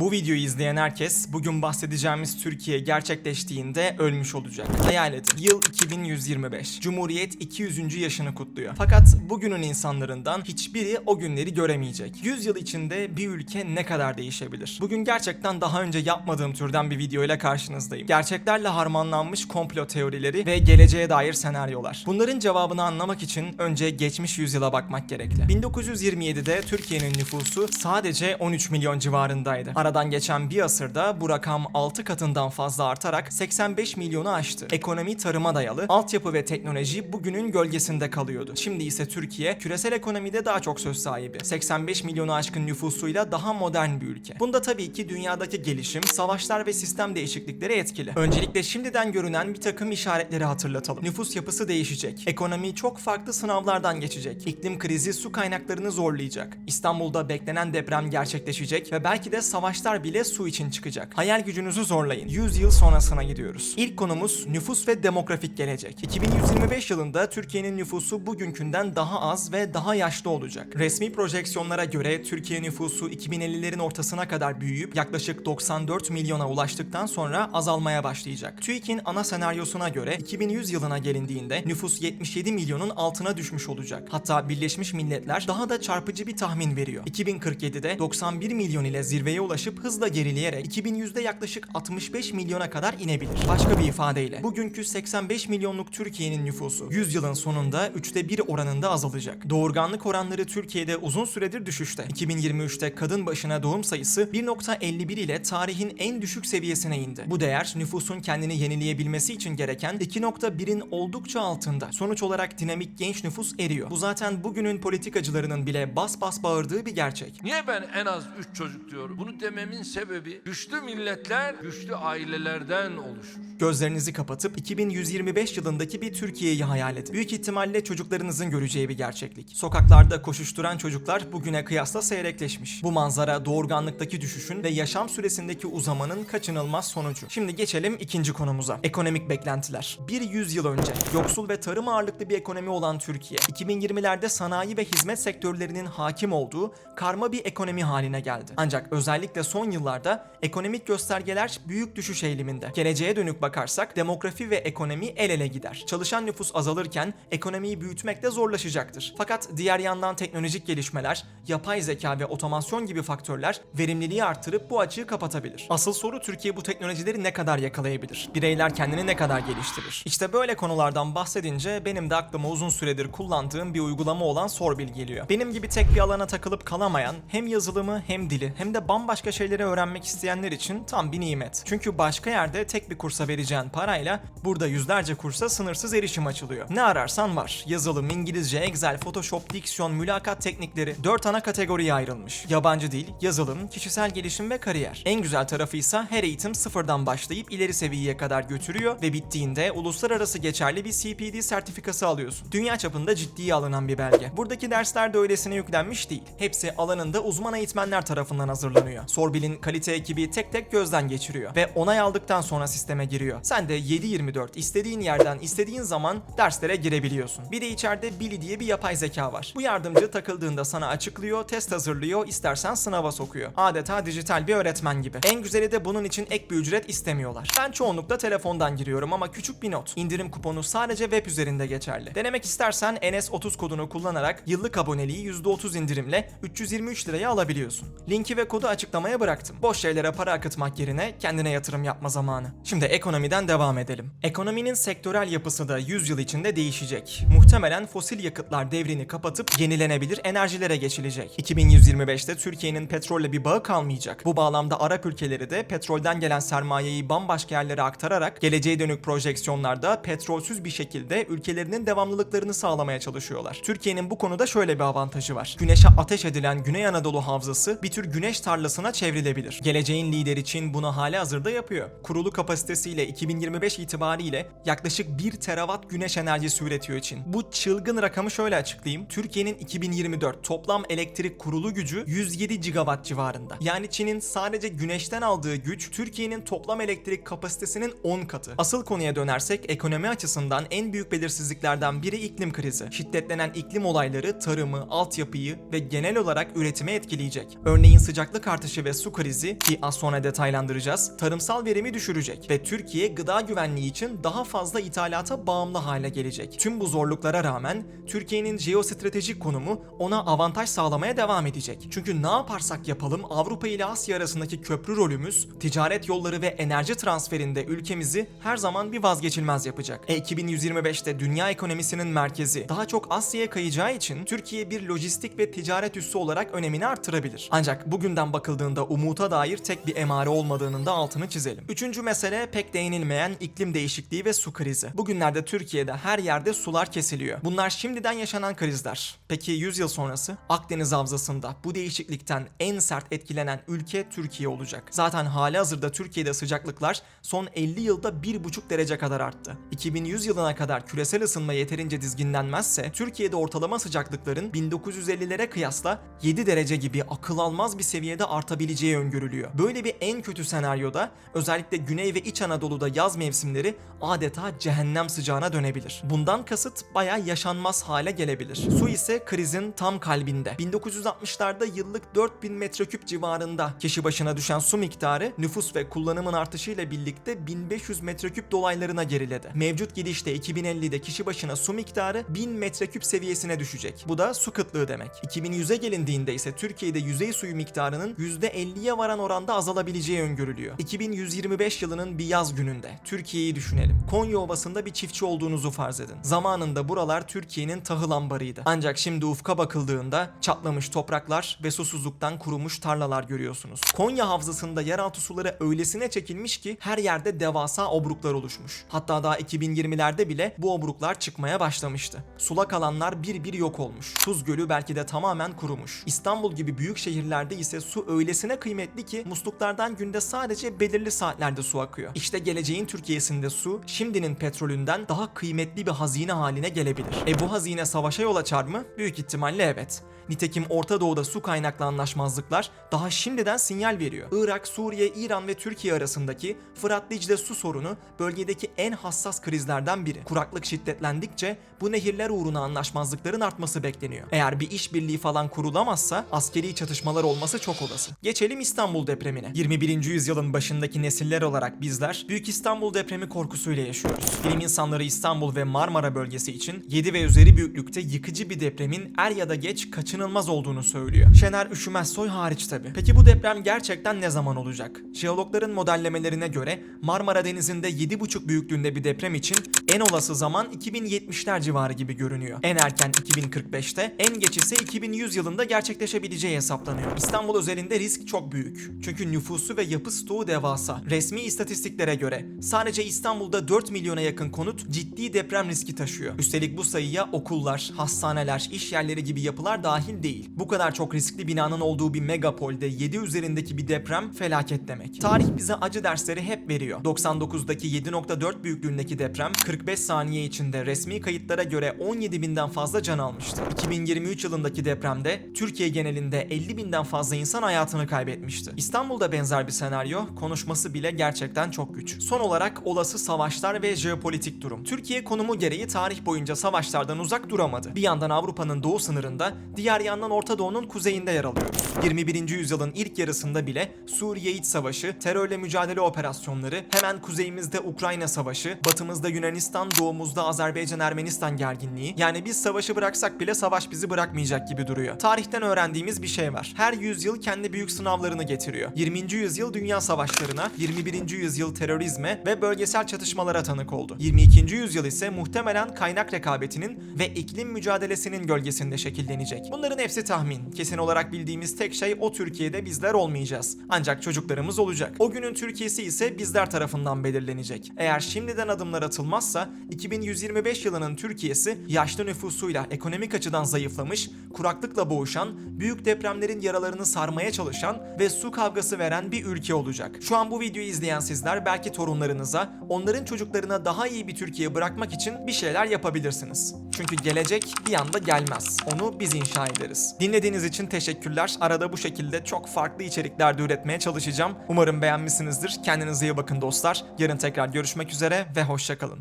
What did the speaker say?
Bu videoyu izleyen herkes bugün bahsedeceğimiz Türkiye gerçekleştiğinde ölmüş olacak. Hayal edin. Yıl 2125. Cumhuriyet 200. yaşını kutluyor. Fakat bugünün insanlarından hiçbiri o günleri göremeyecek. 100 yıl içinde bir ülke ne kadar değişebilir? Bugün gerçekten daha önce yapmadığım türden bir video ile karşınızdayım. Gerçeklerle harmanlanmış komplo teorileri ve geleceğe dair senaryolar. Bunların cevabını anlamak için önce geçmiş yüzyıla bakmak gerekli. 1927'de Türkiye'nin nüfusu sadece 13 milyon civarındaydı. Aradan geçen bir asırda bu rakam 6 katından fazla artarak 85 milyonu aştı. Ekonomi tarıma dayalı, altyapı ve teknoloji bugünün gölgesinde kalıyordu. Şimdi ise Türkiye küresel ekonomide daha çok söz sahibi. 85 milyonu aşkın nüfusuyla daha modern bir ülke. Bunda tabii ki dünyadaki gelişim, savaşlar ve sistem değişiklikleri etkili. Öncelikle şimdiden görünen bir takım işaretleri hatırlatalım. Nüfus yapısı değişecek. Ekonomi çok farklı sınavlardan geçecek. İklim krizi su kaynaklarını zorlayacak. İstanbul'da beklenen deprem gerçekleşecek ve belki de savaşlar bile su için çıkacak. Hayal gücünüzü zorlayın. 100 yıl sonrasına gidiyoruz. İlk konumuz nüfus ve demografik gelecek. 2125 yılında Türkiye'nin nüfusu bugünkünden daha az ve daha yaşlı olacak. Resmi projeksiyonlara göre Türkiye nüfusu 2050'lerin ortasına kadar büyüyüp yaklaşık 94 milyona ulaştıktan sonra azalmaya başlayacak. TÜİK'in ana senaryosuna göre 2100 yılına gelindiğinde nüfus 77 milyonun altına düşmüş olacak. Hatta Birleşmiş Milletler daha da çarpıcı bir tahmin veriyor. 2047'de 91 milyon ile zirveye ulaşıp hızla gerileyerek 2100'de yaklaşık 65 milyona kadar inebilir. Başka bir ifadeyle bugünkü 85 milyonluk Türkiye'nin nüfusu 100 yılın sonunda 3'te 1 oranında azalacak. Doğurganlık oranları Türkiye'de uzun süredir düşüşte. 2023'te kadın başına doğum sayısı 1.51 ile tarihin en düşük seviyesine indi. Bu değer nüfusun kendini yenileyebilmesi için gereken 2.1'in oldukça altında. Sonuç olarak dinamik genç nüfus eriyor. Bu zaten bugünün politikacılarının bile bas bas bağırdığı bir gerçek. Niye ben en az 3 çocuk diyorum? Bunu dememin sebebi güçlü milletler güçlü ailelerden oluşur. Gözlerinizi kapatıp 2125 yılındaki bir Türkiye'yi hayal edin. Büyük ihtimalle çocuklarınızın göreceği bir gerçeklik. Sokaklarda koşuşturan çocuklar bugüne kıyasla seyrekleşmiş. Bu manzara doğurganlıktaki düşüşün ve yaşam süresindeki uzamanın kaçınılmaz sonucu. Şimdi geçelim ikinci konumuza. Ekonomik beklentiler. Bir yüzyıl önce yoksul ve tarım ağırlıklı bir ekonomi olan Türkiye, 2020'lerde sanayi ve hizmet sektörlerinin hakim olduğu karma bir ekonomi haline geldi. Ancak özellikle son yıllarda ekonomik göstergeler büyük düşüş eğiliminde. Geleceğe dönük bakarsak demografi ve ekonomi el ele gider. Çalışan nüfus azalırken ekonomiyi büyütmek de zorlaşacaktır. Fakat diğer yandan teknolojik gelişmeler, yapay zeka ve otomasyon gibi faktörler verimliliği artırıp bu açığı kapatabilir. Asıl soru Türkiye bu teknolojileri ne kadar yakalayabilir? Bireyler kendini ne kadar geliştirir? İşte böyle konulardan bahsedince benim de aklıma uzun süredir kullandığım bir uygulama olan Sorbil geliyor. Benim gibi tek bir alana takılıp kalamayan hem yazılımı hem dili hem de bambaşka şeyleri öğrenmek isteyenler için tam bir nimet. Çünkü başka yerde tek bir kursa vereceğin parayla burada yüzlerce kursa sınırsız erişim açılıyor. Ne ararsan var. Yazılım, İngilizce, Excel, Photoshop, diksiyon, mülakat teknikleri 4 ana kategoriye ayrılmış. Yabancı dil, yazılım, kişisel gelişim ve kariyer. En güzel tarafı ise her eğitim sıfırdan başlayıp ileri seviyeye kadar götürüyor ve bittiğinde uluslararası geçerli bir CPD sertifikası alıyorsun. Dünya çapında ciddiye alınan bir belge. Buradaki dersler de öylesine yüklenmiş değil. Hepsi alanında uzman eğitmenler tarafından hazırlanıyor. Sorbil'in kalite ekibi tek tek gözden geçiriyor ve onay aldıktan sonra sisteme giriyor. Sen de 7-24 istediğin yerden istediğin zaman derslere girebiliyorsun. Bir de içeride Billy diye bir yapay zeka var. Bu yardımcı takıldığında sana açıklıyor, test hazırlıyor, istersen sınava sokuyor. Adeta dijital bir öğretmen gibi. En güzeli de bunun için ek bir ücret istemiyorlar. Ben çoğunlukla telefondan giriyorum ama küçük bir not. İndirim kuponu sadece web üzerinde geçerli. Denemek istersen NS30 kodunu kullanarak yıllık aboneliği %30 indirimle 323 liraya alabiliyorsun. Linki ve kodu açıklamaya bıraktım. Boş şeylere para akıtmak yerine kendine yatırım yapma zamanı. Şimdi ekonomiden devam edelim. Ekonominin sektörel yapısı da 100 yıl içinde değişecek. Muhtemelen fosil yakıtlar devrini kapatıp yenilenebilir enerjilere geçilecek. 2125'te Türkiye'nin petrolle bir bağı kalmayacak. Bu bağlamda Arap ülkeleri de petrolden gelen sermayeyi bambaşka yerlere aktararak geleceğe dönük projeksiyonlarda petrolsüz bir şekilde ülkelerinin devamlılıklarını sağlamaya çalışıyorlar. Türkiye'nin bu konuda şöyle bir avantajı var. Güneşe ateş edilen Güney Anadolu havzası bir tür güneş tarlasına çevrilebilir. Geleceğin lideri Çin bunu hali hazırda yapıyor. Kurulu kapasitesiyle 2025 itibariyle yaklaşık 1 terawatt güneş enerjisi üretiyor Çin. Bu çılgın rakamı şöyle açıklayayım. Türkiye'nin 2024 toplam elektrik kurulu gücü 107 gigawatt civarında. Yani Çin'in sadece güneşten aldığı güç Türkiye'nin toplam elektrik kapasitesinin 10 katı. Asıl konuya dönersek ekonomi açısından en büyük belirsizliklerden biri iklim krizi. Şiddetlenen iklim olayları tarımı, altyapıyı ve genel olarak üretimi etkileyecek. Örneğin sıcaklık artışı ve ve su krizi ki az sonra detaylandıracağız, tarımsal verimi düşürecek ve Türkiye gıda güvenliği için daha fazla ithalata bağımlı hale gelecek. Tüm bu zorluklara rağmen Türkiye'nin jeostratejik konumu ona avantaj sağlamaya devam edecek. Çünkü ne yaparsak yapalım Avrupa ile Asya arasındaki köprü rolümüz, ticaret yolları ve enerji transferinde ülkemizi her zaman bir vazgeçilmez yapacak. E 2125'te dünya ekonomisinin merkezi daha çok Asya'ya kayacağı için Türkiye bir lojistik ve ticaret üssü olarak önemini artırabilir. Ancak bugünden bakıldığında umuta dair tek bir emare olmadığının da altını çizelim. Üçüncü mesele pek değinilmeyen iklim değişikliği ve su krizi. Bugünlerde Türkiye'de her yerde sular kesiliyor. Bunlar şimdiden yaşanan krizler. Peki 100 yıl sonrası Akdeniz Havzası'nda bu değişiklikten en sert etkilenen ülke Türkiye olacak. Zaten hali hazırda Türkiye'de sıcaklıklar son 50 yılda 1,5 derece kadar arttı. 2100 yılına kadar küresel ısınma yeterince dizginlenmezse Türkiye'de ortalama sıcaklıkların 1950'lere kıyasla 7 derece gibi akıl almaz bir seviyede artabileceği öngörülüyor. Böyle bir en kötü senaryoda özellikle Güney ve İç Anadolu'da yaz mevsimleri adeta cehennem sıcağına dönebilir. Bundan kasıt bayağı yaşanmaz hale gelebilir. Su ise krizin tam kalbinde. 1960'larda yıllık 4000 metreküp civarında kişi başına düşen su miktarı nüfus ve kullanımın artışıyla birlikte 1500 metreküp dolaylarına geriledi. Mevcut gidişte 2050'de kişi başına su miktarı 1000 metreküp seviyesine düşecek. Bu da su kıtlığı demek. 2100'e gelindiğinde ise Türkiye'de yüzey suyu miktarının %50'ye varan oranda azalabileceği öngörülüyor. 2125 yılının bir yaz gününde Türkiye'yi düşünelim. Konya Ovası'nda bir çiftçi olduğunuzu farz edin. Zamanında buralar Türkiye'nin tahıl ambarıydı. Ancak şimdi ufka bakıldığında çatlamış topraklar ve susuzluktan kurumuş tarlalar görüyorsunuz. Konya Havzası'nda yeraltı suları öylesine çekilmiş ki her yerde devasa obruklar oluşmuş. Hatta daha 2020'lerde bile bu obruklar çıkmaya başlamıştı. Sulak alanlar bir bir yok olmuş. Tuz Gölü belki de tamamen kurumuş. İstanbul gibi büyük şehirlerde ise su öylesine kıymetli ki musluklardan günde sadece belirli saatlerde su akıyor. İşte geleceğin Türkiye'sinde su şimdinin petrolünden daha kıymetli bir hazine haline gelebilir. E bu hazine savaşa yol açar mı? Büyük ihtimalle evet. Nitekim Orta Doğu'da su kaynaklı anlaşmazlıklar daha şimdiden sinyal veriyor. Irak, Suriye, İran ve Türkiye arasındaki Fırat Dicle su sorunu bölgedeki en hassas krizlerden biri. Kuraklık şiddetlendikçe bu nehirler uğruna anlaşmazlıkların artması bekleniyor. Eğer bir işbirliği falan kurulamazsa askeri çatışmalar olması çok olası. Geçelim İstanbul depremine. 21. yüzyılın başındaki nesiller olarak bizler Büyük İstanbul depremi korkusuyla yaşıyoruz. Bilim insanları İstanbul ve Marmara bölgesi için 7 ve üzeri büyüklükte yıkıcı bir depremin er ya da geç kaçınılmaz olduğunu söylüyor. Şener Üşümezsoy hariç tabi. Peki bu deprem gerçekten ne zaman olacak? Jeologların modellemelerine göre Marmara Denizi'nde 7,5 büyüklüğünde bir deprem için en olası zaman 2070'ler civarı gibi görünüyor. En erken 2045'te, en geç ise 2100 yılında gerçekleşebileceği hesaplanıyor. İstanbul özelinde risk çok büyük. Çünkü nüfusu ve yapı stoğu devasa. Resmi istatistiklere göre sadece İstanbul'da 4 milyona yakın konut ciddi deprem riski taşıyor. Üstelik bu sayıya okullar, hastaneler, iş yerleri gibi yapılar dahil değil. Bu kadar çok riskli binanın olduğu bir megapolde 7 üzerindeki bir deprem felaket demek. Tarih bize acı dersleri hep veriyor. 99'daki 7.4 büyüklüğündeki deprem 45 saniye içinde resmi kayıtlara göre 17 binden fazla can almıştı. 2023 yılındaki depremde Türkiye genelinde 50 binden fazla insan hayatını kaybetmişti. İstanbul'da benzer bir senaryo konuşması bile gerçekten çok güç. Son olarak olası savaşlar ve jeopolitik durum. Türkiye konumu gereği tarih boyunca savaşlardan uzak duramadı. Bir yandan Avrupa'nın doğu sınırında, diğer yandan Orta Doğu'nun kuzeyinde yer alıyoruz. 21. yüzyılın ilk yarısında bile Suriye İç Savaşı, terörle mücadele operasyonları, hemen kuzeyimizde Ukrayna Savaşı, batımızda Yunanistan, doğumuzda Azerbaycan-Ermenistan gerginliği. Yani biz savaşı bıraksak bile savaş bizi bırakmayacak gibi duruyor. Tarihten öğrendiğimiz bir şey var. Her yüzyıl kendi büyük sınavlarını getiriyor. 20. yüzyıl dünya savaşlarına, 21. yüzyıl terörizme ve bölgesel çatışmalara tanık oldu. 22. yüzyıl ise muhtemelen kaynak rekabetinin ve iklim mücadelesinin gölgesinde şekillenecek. Bunların hepsi tahmin. Kesin olarak bildiğimiz tek şey o Türkiye'de bizler olmayacağız. Ancak çocuklarımız olacak. O günün Türkiye'si ise bizler tarafından belirlenecek. Eğer şimdiden adımlar atılmazsa 2125 yılının Türkiye'si yaşlı nüfusuyla ekonomik açıdan zayıflamış, kuraklıkla boğuşan, büyük depremlerin yaralarını sarmaya çalışan ve su kavgası veren bir ülke olacak. Şu an bu videoyu izleyen sizler belki torunlarınıza, onların çocuklarına daha iyi bir Türkiye bırakmak için bir şeyler yapabilirsiniz. Çünkü gelecek bir anda gelmez. Onu biz inşa ederiz. Dinlediğiniz için teşekkürler. Arada bu şekilde çok farklı içerikler de üretmeye çalışacağım. Umarım beğenmişsinizdir. Kendinize iyi bakın dostlar. Yarın tekrar görüşmek üzere ve hoşçakalın.